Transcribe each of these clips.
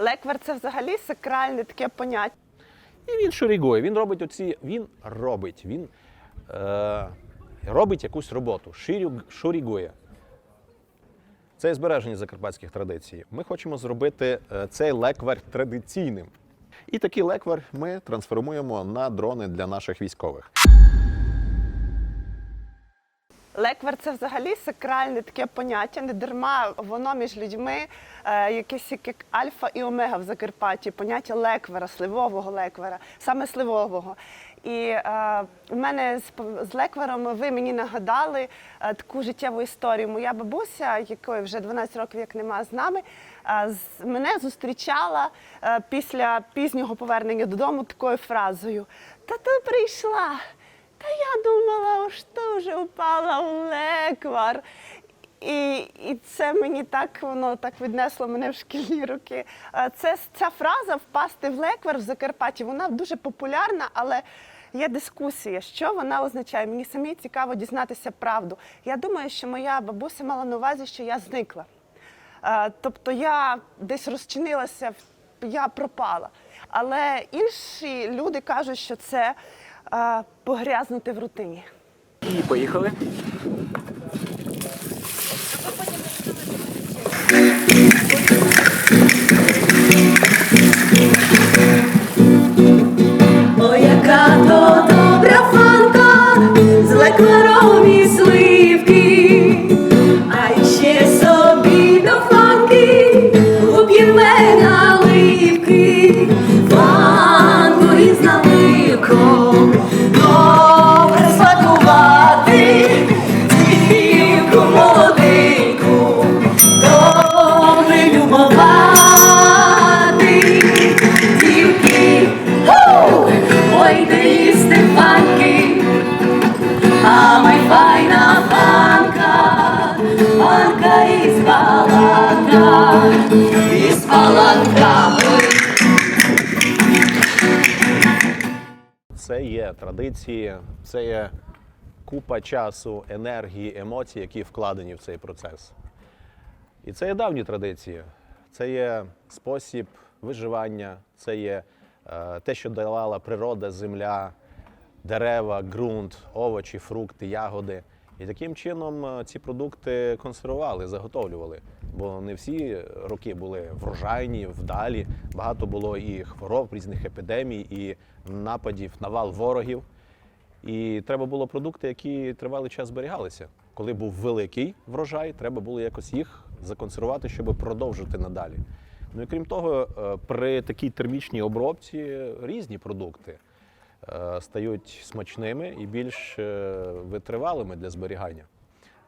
Леквер це взагалі сакральне таке поняття. І він шурігує. Він робить оці. Він робить. Він е, робить якусь роботу. Ширю, шурігує. Це збереження закарпатських традицій. Ми хочемо зробити е, цей леквар традиційним. І такий леквар ми трансформуємо на дрони для наших військових. Леквер це взагалі сакральне таке поняття. Не дарма воно між людьми е, якесь як альфа і омега в Закарпатті, поняття леквера, сливового леквера, саме сливового. І е, в мене з, з леквером ви мені нагадали е, таку життєву історію. Моя бабуся, якої вже 12 років як нема з нами, е, з, мене зустрічала е, після пізнього повернення додому такою фразою: Та ти прийшла. Та я думала, що вже упала в леквар. І, і це мені так воно так віднесло мене в шкільні роки. Це ця фраза впасти в леквар в Закарпатті, вона дуже популярна, але є дискусія, що вона означає. Мені самі цікаво дізнатися правду. Я думаю, що моя бабуся мала на увазі, що я зникла. Тобто я десь розчинилася, я пропала. Але інші люди кажуть, що це е, погрязнути в рутині. І поїхали. О, яка то добра фанка з лекваром і сливки, а ще собі до фанки уп'єме наливки, фанку із наливком, традиції, це є купа часу, енергії, емоцій, які вкладені в цей процес. І це є давні традиції. Це є спосіб виживання, це є е, те, що давала природа, земля, дерева, ґрунт, овочі, фрукти, ягоди. І таким чином е, ці продукти консервували, заготовлювали. Бо не всі роки були врожайні, вдалі. Багато було і хвороб, різних епідемій, і нападів, навал ворогів. І треба було продукти, які тривалий час зберігалися. Коли був великий врожай, треба було якось їх законсервувати, щоб продовжити надалі. Ну і крім того, е, при такій термічній обробці різні продукти е, стають смачними і більш е, витривалими для зберігання.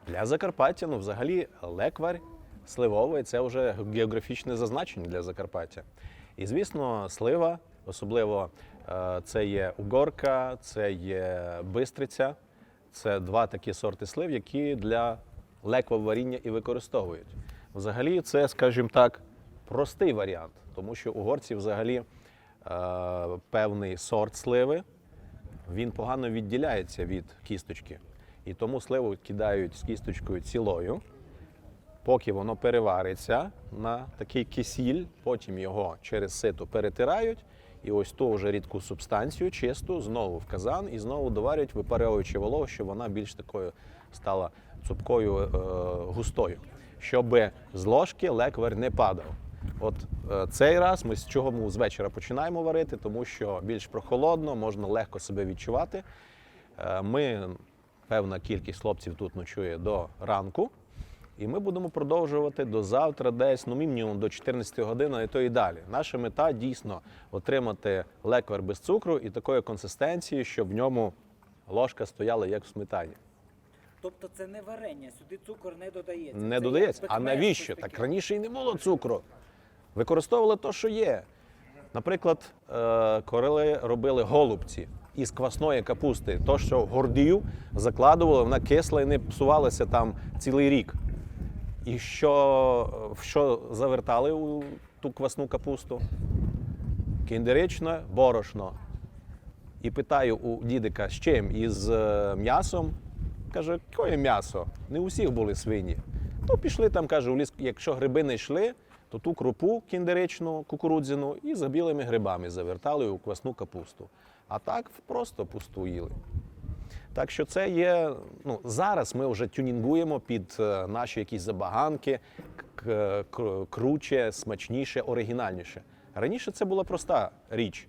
Для Закарпаття, ну взагалі, лекварь сливовий це вже географічне зазначення для Закарпаття. І звісно, слива, особливо е, це є угорка, це є бистриця. Це два такі сорти слив, які для леквоваріння і використовують. Взагалі, це, скажімо так, простий варіант, тому що угорці взагалі е, певний сорт сливи, він погано відділяється від кісточки. І тому сливу кидають з кісточкою цілою, поки воно перевариться на такий кисіль, потім його через сито перетирають. І ось ту вже рідку субстанцію, чисту, знову в казан і знову доварюють, випаровуючи вологу, щоб вона більш такою стала цупкою, е, густою, щоб з ложки леквер не падав. От е, цей раз ми з чого з вечора починаємо варити, тому що більш прохолодно, можна легко себе відчувати. Е, Ми, певна кількість хлопців тут ночує до ранку, і ми будемо продовжувати до завтра, десь ну мінімум до 14 годин, а то і далі. Наша мета дійсно отримати леквер без цукру і такої консистенції, щоб в ньому ложка стояла як в сметані. Тобто це не варення, сюди цукор не додається. Не Це додається. А навіщо? Так раніше і не було цукру. Використовували те, що є. Наприклад, е, коли робили голубці із квасної капусти, то, що в гордію закладували, вона кисла і не псувалася там цілий рік. І що, що завертали у ту квасну капусту? Кіндеричне борошно. І питаю у дідика, з чим? Із е, м'ясом. Каже, яке м'ясо? Не у всіх були свині. Ну, пішли там, каже, у ліс, якщо гриби не йшли, то ту крупу кіндеричну, кукурудзяну і за білими грибами завертали у квасну капусту. А так просто пусту їли. Так що це є. Ну, зараз ми вже тюнінгуємо під е, наші якісь забаганки круче, смачніше, оригінальніше. Раніше це була проста річ.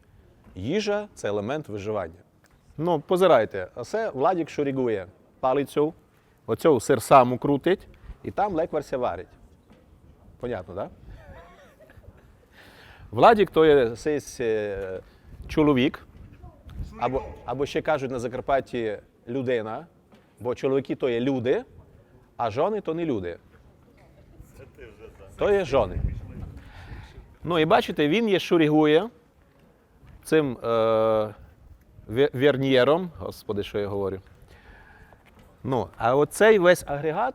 Їжа це елемент виживання. Ну, позирайте, а це Владік шурігує палицю, оцю сир саму крутить, і там лекварся варить. Понятно, так? Да? Владік то є е, чоловік, або, або ще кажуть на Закарпатті людина, бо чоловіки то є люди, а жони то не люди. То є жони. Ну і бачите, він є шурігує цим е, вернієром, господи, що я говорю. Ну, а оцей весь агрегат,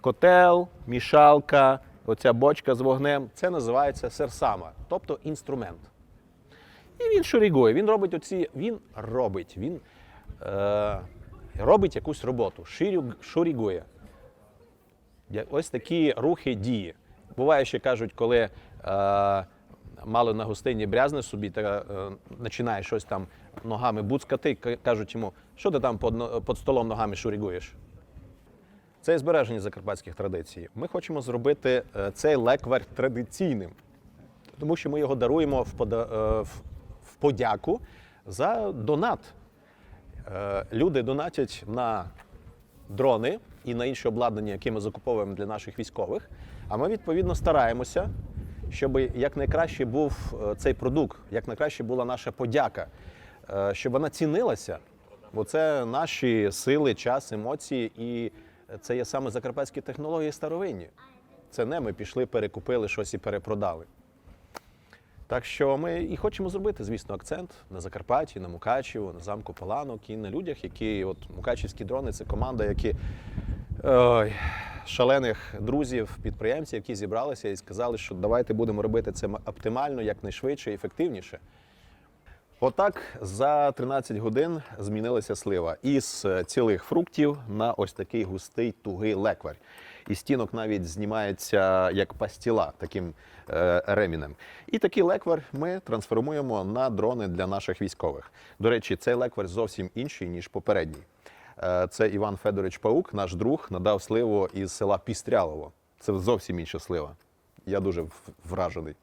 котел, мішалка, оця бочка з вогнем, це називається серсама, тобто інструмент. І він шурігує, він робить оці, він робить, він робить якусь роботу, ширю- шурігує. Ось такі рухи дії. Буває, ще кажуть, коли е, мало на гостині брязне собі та е, починає щось там ногами буцкати, кажуть йому, що ти там но- під столом ногами шурігуєш. Це і збереження закарпатських традицій. Ми хочемо зробити е, цей леквар традиційним, тому що ми його даруємо в, пода, е, в подяку за донат. Е, Люди донатять на дрони і на інше обладнання, яке ми закуповуємо для наших військових. А ми відповідно стараємося, щоб якнайкраще був е, цей продукт, якнайкраще була наша подяка, е, щоб вона цінилася. Бо це наші сили, час, емоції, і це є саме закарпатські технології старовинні. Це не ми пішли, перекупили щось і перепродали. Так що ми і хочемо зробити, звісно, акцент на Закарпатті, на Мукачево, на замку Паланок і на людях, які от Мукачівські дрони це команда, які ой, шалених друзів, підприємців, які зібралися і сказали, що давайте будемо робити це оптимально, якнайшвидше і ефективніше. Отак за 13 годин змінилася слива із е, цілих фруктів на ось такий густий тугий леквар. І стінок навіть знімається як пастіла таким е, ремінем. І такий леквар ми трансформуємо на дрони для наших військових. До речі, цей леквар зовсім інший ніж попередній. Е, Це Іван Федорович Паук, наш друг, надав сливу із села Пістрялово. Це зовсім інша слива. Я дуже вражений.